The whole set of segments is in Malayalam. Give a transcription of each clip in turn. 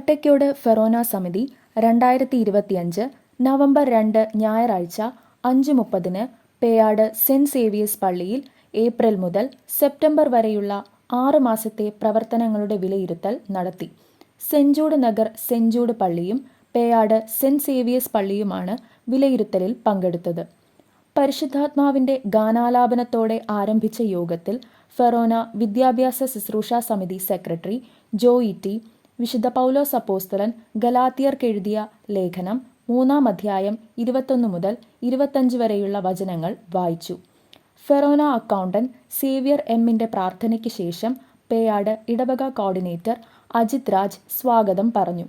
കട്ടയ്ക്കോട് ഫെറോന സമിതി രണ്ടായിരത്തി ഇരുപത്തിയഞ്ച് നവംബർ രണ്ട് ഞായറാഴ്ച അഞ്ച് മുപ്പതിന് പേയാട് സെന്റ് സേവിയേഴ്സ് പള്ളിയിൽ ഏപ്രിൽ മുതൽ സെപ്റ്റംബർ വരെയുള്ള ആറ് മാസത്തെ പ്രവർത്തനങ്ങളുടെ വിലയിരുത്തൽ നടത്തി. സെഞ്ചൂട് നഗർ സെഞ്ചൂട് പള്ളിയും പേയാട് സെന്റ് സേവിയേഴ്സ് പള്ളിയുമാണ് വിലയിരുത്തലിൽ പങ്കെടുത്തത്. പരിശുദ്ധാത്മാവിന്റെ ഗാനാലാപനത്തോടെ ആരംഭിച്ച യോഗത്തിൽ ഫെറോന വിദ്യാഭ്യാസ ശുശ്രൂഷ സമിതി സെക്രട്ടറി ജോയി ടി വിശുദ്ധ പൗലോസ് അപ്പോസ്തലൻ ഗലാത്തിയർക്കെഴുതിയ ലേഖനം മൂന്നാം അധ്യായം ഇരുപത്തൊന്ന് മുതൽ ഇരുപത്തഞ്ച് വരെയുള്ള വചനങ്ങൾ വായിച്ചു. ഫെറോന അക്കൗണ്ടന്റ് സേവ്യർ എമ്മിന്റെ പ്രാർത്ഥനയ്ക്ക് ശേഷം പേയാട് ഇടവക കോർഡിനേറ്റർ അജിത് രാജ് സ്വാഗതം പറഞ്ഞു.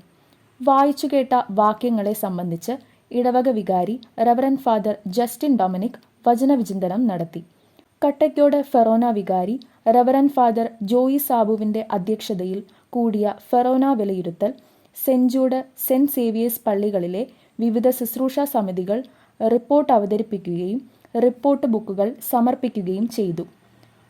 വായിച്ചു കേട്ട വാക്യങ്ങളെ സംബന്ധിച്ച് ഇടവക വികാരി റവറൻ ഫാദർ ജസ്റ്റിൻ ഡൊമിനിക് വചനവിചിന്തനം നടത്തി. കട്ടയ്ക്കോട് ഫെറോന വികാരി റവറൻ ഫാദർ ജോയി സാബുവിന്റെ അധ്യക്ഷതയിൽ കൂടിയ ഫെറോന വിലയിരുത്തൽ സെഞ്ചൂട് സെന്റ് സേവിയേഴ്സ് പള്ളികളിലെ വിവിധ ശുശ്രൂഷ സമിതികൾ റിപ്പോർട്ട് അവതരിപ്പിക്കുകയും റിപ്പോർട്ട് ബുക്കുകൾ സമർപ്പിക്കുകയും ചെയ്തു.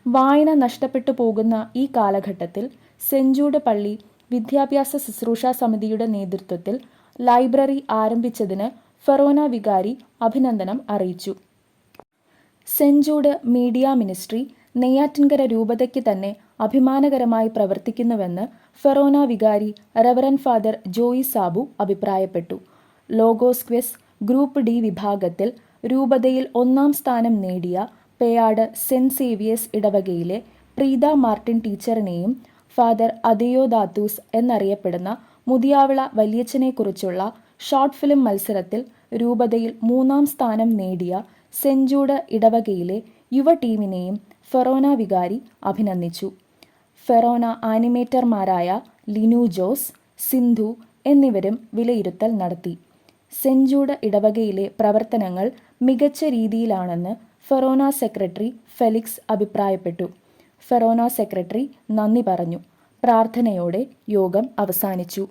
വായന നഷ്ടപ്പെട്ടു പോകുന്ന ഈ കാലഘട്ടത്തിൽ സെഞ്ചൂട് പള്ളി വിദ്യാഭ്യാസ ശുശ്രൂഷ സമിതിയുടെ നേതൃത്വത്തിൽ ലൈബ്രറി ആരംഭിച്ചതിന് ഫെറോന വികാരി അഭിനന്ദനം അറിയിച്ചു. സെഞ്ചൂട് മീഡിയ മിനിസ്ട്രി നെയ്യാറ്റിൻകര രൂപതയ്ക്ക് തന്നെ അഭിമാനകരമായി പ്രവർത്തിക്കുന്നുവെന്ന് ഫെറോന വികാരി റവറൻ ഫാദർ ജോയി സാബു അഭിപ്രായപ്പെട്ടു. ലോഗോസ് ക്വിസ് ഗ്രൂപ്പ് ഡി വിഭാഗത്തിൽ രൂപതയിൽ ഒന്നാം സ്ഥാനം നേടിയ പേയാട് സെന്റ് സേവിയേഴ്സ് ഇടവകയിലെ പ്രീത മാർട്ടിൻ ടീച്ചറിനെയും ഫാദർ അദയോ ദാത്തൂസ് എന്നറിയപ്പെടുന്ന മുതിയാവിള വലിയച്ഛനെക്കുറിച്ചുള്ള ഷോർട്ട് ഫിലിം മത്സരത്തിൽ രൂപതയിൽ മൂന്നാം സ്ഥാനം നേടിയ സെഞ്ചൂട് ഇടവകയിലെ യുവ ടീമിനെയും ഫെറോന വികാരി അഭിനന്ദിച്ചു. ഫെറോന ആനിമേറ്റർമാരായ ലിനു ജോസ് സിന്ധു എന്നിവരും വിലയിരുത്തൽ നടത്തി. സെഞ്ചൂട് ഇടവകയിലെ പ്രവർത്തനങ്ങൾ മികച്ച രീതിയിലാണെന്ന് ഫെറോന സെക്രട്ടറി ഫെലിക്സ് അഭിപ്രായപ്പെട്ടു. ഫെറോന സെക്രട്ടറി നന്ദി പറഞ്ഞു. പ്രാർത്ഥനയോടെ യോഗം അവസാനിച്ചു.